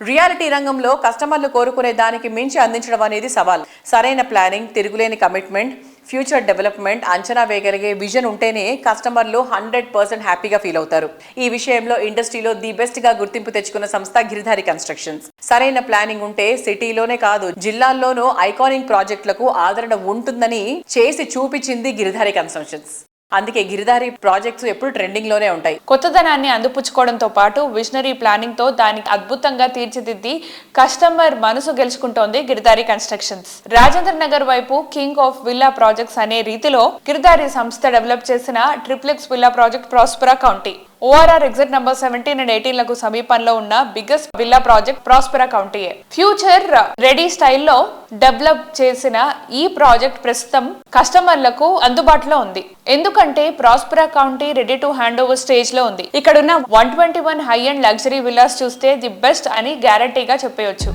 Reality రంగంలో కస్టమర్లు కోరుకునే దానికి మించి అందించడం అనేది సవాల్. సరైన ప్లానింగ్ తిరుగులేని కమిట్మెంట్ ఫ్యూచర్ డెవలప్మెంట్ అంచనా వేయగలిగే విజన్ ఉంటేనే కస్టమర్లు హండ్రెడ్ పర్సెంట్ హ్యాపీగా ఫీల్ అవుతారు. ఈ విషయంలో ఇండస్ట్రీలో ది బెస్ట్గా గుర్తింపు తెచ్చుకున్న సంస్థ గిరిధారి కన్స్ట్రక్షన్స్. సరైన ప్లానింగ్ ఉంటే సిటీలోనే కాదు జిల్లాల్లోనూ ఐకానిక్ ప్రాజెక్టులకు ఆదరణ ఉంటుందని చేసి చూపించింది గిరిధారి కన్స్ట్రక్షన్స్. అందుకే గిరిధారి ప్రాజెక్ట్స్ ఎప్పుడు ట్రెండింగ్లోనే ఉంటాయి. కొత్తదనాన్ని అందిపుచ్చుకోవడంతో పాటు విజనరీ ప్లానింగ్తో దానికి అద్భుతంగా తీర్చిదిద్ది కస్టమర్ మనసు గెలుచుకుంటోంది గిరిదారి కన్స్ట్రక్షన్స్ రాజేంద్ర నగర్ వైపు కింగ్ ఆఫ్ విల్లా ప్రాజెక్ట్స్ అనే రీతిలో గిరిదారి సంస్థ డెవలప్ చేసిన triplex villa project Prospera county ORR exit number seventeen and ఎయిటీన్లకు సమీపంలో ఉన్న బిగ్గెస్ట్ విల్లా ప్రాజెక్ట్ ప్రాస్పెరా కౌంటీయే ఫ్యూచర్ రెడీ స్టైల్లో డెవలప్ చేసిన ఈ ప్రాజెక్ట్ ప్రస్తుతం కస్టమర్లకు అందుబాటులో ఉంది. ఎందుకంటే Prospera county ready to hand over స్టేజ్లో ఉంది. ఇక్కడున్న one twenty one high and luxury villas చూస్తే ది బెస్ట్ అని గ్యారంటీగా చెప్పేయొచ్చు.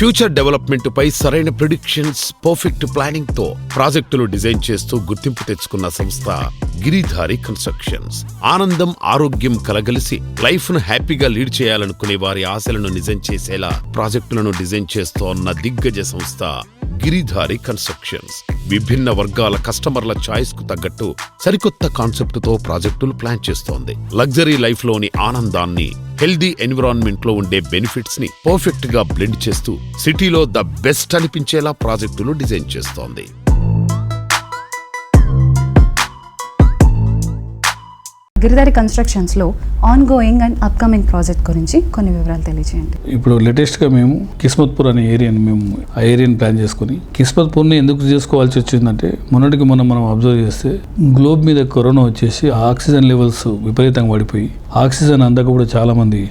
ఫ్యూచర్ డెవలప్మెంట్ పై సరైన ప్రిడిక్షన్స్ పర్ఫెక్ట్ ప్లానింగ్తో ప్రాజెక్టులు డిజైన్ చేస్తూ గుర్తింపు తెచ్చుకున్న సంస్థ గిరిధారి కన్స్ట్రక్షన్స్. ఆనందం ఆరోగ్యం కలగలిసి లైఫ్ను హ్యాపీగా లీడ్ చేయాలనుకునే వారి ఆశలను నిజం చేసేలా ప్రాజెక్టులను డిజైన్ చేస్తోన్న దిగ్గజ సంస్థ గిరిధారి కన్స్ట్రక్షన్స్. విభిన్న వర్గాల కస్టమర్ల చాయిస్కు తగ్గట్టు సరికొత్త కాన్సెప్ట్తో ప్రాజెక్టులు ప్లాన్ చేస్తోంది. లగ్జరీ లైఫ్లోని ఆనందాన్ని హెల్దీ ఎన్విరాన్మెంట్లో ఉండే బెనిఫిట్స్ని పర్ఫెక్ట్గా బ్లెండ్ చేస్తూ సిటీలో ద బెస్ట్ అనిపించేలా ప్రాజెక్టులు డిజైన్ చేస్తోంది. గిరిదారి కన్స్ట్రక్షన్స్లో ongoing and upcoming project గురించి కొన్ని వివరాలు తెలియజేయండి ఇప్పుడు లేటెస్ట్గా మేము కిస్మత్పూర్ అనే ఏరియాని మేము ఆ ఏరియాని ప్లాన్ చేసుకుని కిస్మత్పూర్ని ఎందుకు చేసుకోవాల్సి వచ్చిందంటే మొన్నటికి మనం మనం అబ్జర్వ్ చేస్తే గ్లోబ్ మీద కరోనా వచ్చేసి ఆక్సిజన్ లెవెల్స్ విపరీతంగా పడిపోయి ఆక్సిజన్ అందక కూడా చాలామంది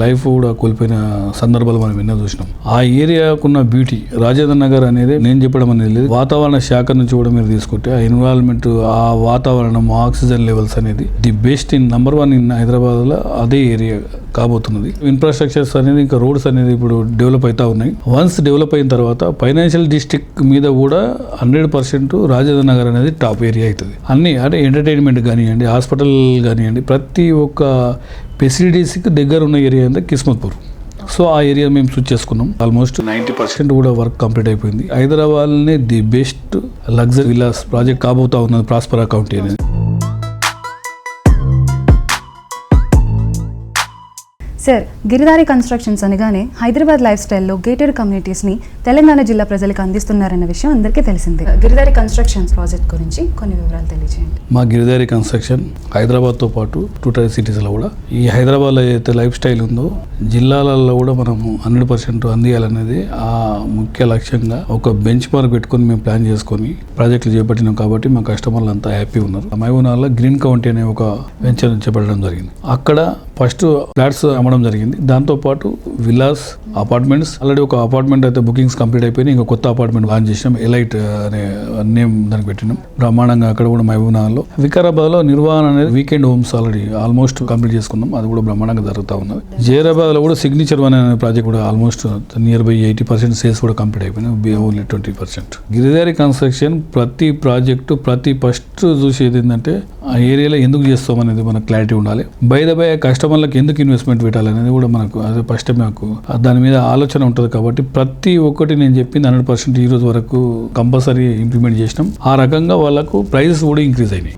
లైఫ్ కూడా కోల్పోయిన సందర్భాలు మనం ఎన్నో చూసినాం. ఆ ఏరియాకున్న బ్యూటీ రాజేంద్ర నగర్ అనేది నేను చెప్పడం అనేది లేదు. వాతావరణ శాఖ నుంచి కూడా మీరు తీసుకుంటే ఆ ఎన్విరాన్మెంట్ ఆ వాతావరణం ఆక్సిజన్ లెవెల్స్ అనేది the best in number one in హైదరాబాద్లో అదే ఏరియా కాబోతున్నది. ఇన్ఫ్రాస్ట్రక్చర్స్ అనేది ఇంకా రోడ్స్ అనేది ఇప్పుడు డెవలప్ అవుతా ఉన్నాయి. వన్స్ డెవలప్ అయిన తర్వాత ఫైనాన్షియల్ డిస్ట్రిక్ట్ మీద కూడా హండ్రెడ్ పర్సెంట్ రాజేంద్ర నగర్ అనేది టాప్ ఏరియా అవుతుంది. అన్ని అంటే ఎంటర్టైన్మెంట్ కానివ్వండి హాస్పిటల్ కానివ్వండి ప్రతి ఒక్క ఫెసిలిటీస్కి దగ్గర ఉన్న ఏరియా అంటే కిస్మత్పూర్. సో ఆ ఏరియా మేము చూస్ చేసుకున్నాం. Almost ninety percent. కూడా వర్క్ కంప్లీట్ అయిపోయింది. హైదరాబాద్నే the best luxury villas project కాబోతా ఉన్నది ప్రాస్పరా కౌంటీ అనేది. సార్ గిరిదారి కన్స్ట్రక్షన్స్ అనగానే హైదరాబాద్ లైఫ్ స్టైల్లో గేటెడ్ కమ్యూనిటీస్ని తెలంగాణ జిల్లా ప్రజలకు అందిస్తున్నారన్న విషయం అందరికీ తెలిసిందే. గిరిదారి కన్స్ట్రక్షన్స్ ప్రాజెక్ట్ గురించి కొన్ని వివరాలు తెలియజేయండి. మా గిరిదారి కన్స్ట్రక్షన్ హైదరాబాద్తో పాటు టూ టైర్ సిటీస్లో కూడా ఈ హైదరాబాద్లో ఏదైతే లైఫ్ స్టైల్ ఉందో జిల్లాలలో కూడా మనము హండ్రెడ్ పర్సెంట్ అందియాలనేది ఆ ముఖ్య లక్ష్యంగా ఒక బెంచ్ మార్క్ పెట్టుకొని మేము ప్లాన్ చేసుకొని ప్రాజెక్టులు చేపట్టినాం కాబట్టి మా కస్టమర్లు అంతా హ్యాపీ ఉన్నారు. మైబూనాల్లో గ్రీన్ కౌంటీ అనే ఒక వెంచర్ చేపట్టడం జరిగింది. అక్కడ ఫస్ట్ ఫ్లాట్స్ అమ్మడం జరిగింది. దాంతో పాటు విల్లాస్ అపార్ట్మెంట్స్ ఆల్రెడీ ఒక అపార్ట్మెంట్ అయితే బుకింగ్స్ కంప్లీట్ అయిపోయి ఇంకా కొత్త అపార్ట్మెంట్ లాంచ్ చేసినాం ఎలైట్ అనే నేమ్ దానికి పెట్టినాం. బ్రహ్మాండంగా అక్కడ కూడా మహబూబ్నగర్లో. వికారాబాద్లో నిర్వహణ అనేది weekend homes already almost complete చేసుకున్నాం. అది కూడా బ్రహ్మాండంగా జరుగుతూ ఉన్నది. జైరాబాద్లో కూడా సిగ్నేచర్ వన్ అనే ప్రాజెక్ట్ కూడా almost near by eighty percent sales కూడా కంప్లీట్ అయిపోయినాయి. Only twenty percent Giridhari construction ప్రతి ప్రాజెక్టు ప్రతి ఫస్ట్ చూసేది ఏంటంటే ఆ ఏరియాలో ఎందుకు చేస్తాం అనేది మనకు క్లారిటీ ఉండాలి. బై ద బై కస్టమర్లకు ఎందుకు ఇన్వెస్ట్మెంట్ పెట్టాలి? పెట్టాలనేది కూడా మనకు అదే ఫస్ట్ మాకు దాని మీద ఆలోచన ఉంటుంది కాబట్టి ప్రతి ఒక్కటి నేను చెప్పింది హండ్రెడ్ పర్సెంట్ ఈ రోజు వరకు కంపల్సరీ ఇంప్లిమెంట్ చేసినాం. ఆ రకంగా వాళ్ళకు ప్రైజెస్ కూడా ఇంక్రీజ్ అయినాయి.